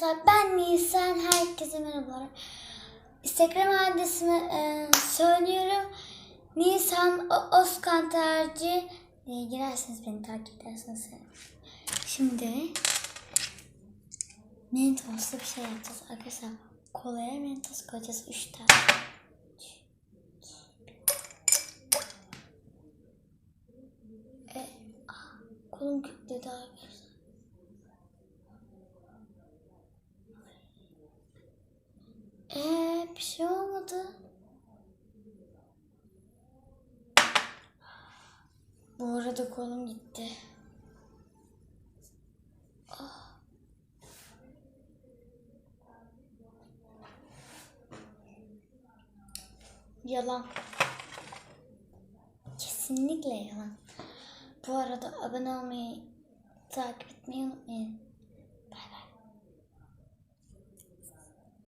Ben Nisan, herkese merhabalar. Instagram adresini e, söylüyorum. Nisan O- Özkan Tercih diye girerseniz beni takip sevinirim. Şimdi mentoslu bir şey yapacağız arkadaşlar. Kolaya mentos koyacağız 3 tane. E, kolum kütledi arkadaşlar. Bir şey olmadı. Bu arada kolum gitti. Ah. Yalan. Kesinlikle yalan. Bu arada abone olmayı, takip etmeyi unutmayın.